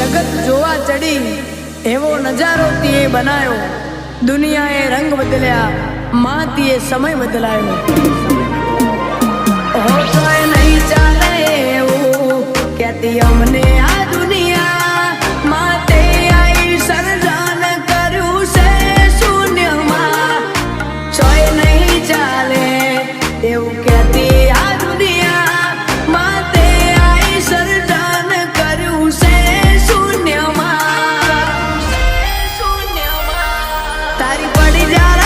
જગત જોવા ચડી, એવો નજારો તીએ બનાવ્યો દુનિયાએ રંગ બદલ્યા, માં તીએ સમય બદલાયો. અમને આ દુનિયા. માટે આઈ સર્જન કર્યું છે શૂન્યમાં. ચોય નહીં ચાલે એવું કેતી Yeah.